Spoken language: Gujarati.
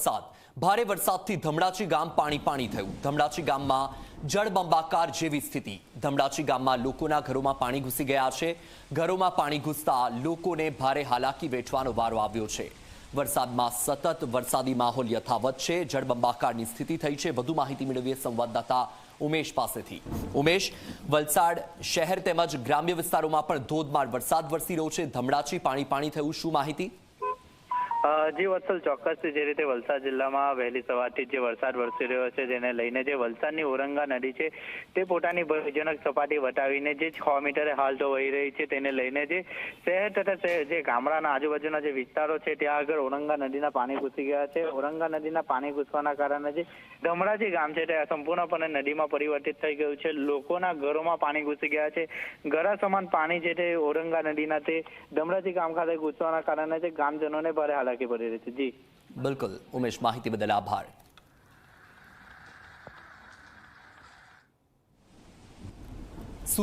વરસાદ. ભારે વરસાદથી ધમડાચી ગામ પાણી પાણી થયું. ધમડાચી ગામમાં જળબંબાકાર જેવી સ્થિતિ. ધમડાચી ગામમાં લોકોના ઘરોમાં પાણી ઘૂસી ગયા છે. ઘરોમાં પાણી ઘૂસતા લોકોને ભારે હાલાકી વેઠવાનો વારો આવ્યો છે. વરસાદમાં સતત વરસાદી માહોલ યથાવત છે. જળબંબાકારની સ્થિતિ થઈ છે. વધુ માહિતી મેળવીએ સંવાદદાતા ઉમેશ પાસેથી. ઉમેશ, વલસાડ શહેર તેમજ ગ્રામ્ય વિસ્તારોમાં પણ ધોધમાર વરસાદ વરસી રહ્યો છે. ધમડાચી પાણી પાણી થયું. શું માહિતી? જી વત્સલ ચોક્કસથી જે રીતે વલસાડ જિલ્લામાં વહેલી સવારથી જે વરસાદ વરસી રહ્યો છે, જેને લઈને જે વલસાડની ઓરંગા નદી છે, તે પોતાની ભયજનક સપાટી વટાવીને જે છ મીટરે હાલ તો વહી રહી છે, તેને લઈને જે શહેર તથા જે ગામડાના આજુબાજુના જે વિસ્તારો છે, ત્યાં આગળ ઓરંગા નદીના પાણી ઘૂસી ગયા છે. ઓરંગા નદીના પાણી ઘૂસવાના કારણે જે ધમડાજી ગામ છે, તે સંપૂર્ણપણે નદીમાં પરિવર્તિત થઈ ગયું છે. લોકોના ઘરોમાં પાણી ઘૂસી ગયા છે. ગરા સમાન પાણી છે તે ઓરંગા નદીના તે ધમરાજી ગામ ખાતે ઘૂસવાના કારણે જે ગામજનોને ભારે હાલાકી પડી રહી છે. જી. બિલકુલ. ઉમેશ માહિતી બદલ આભાર.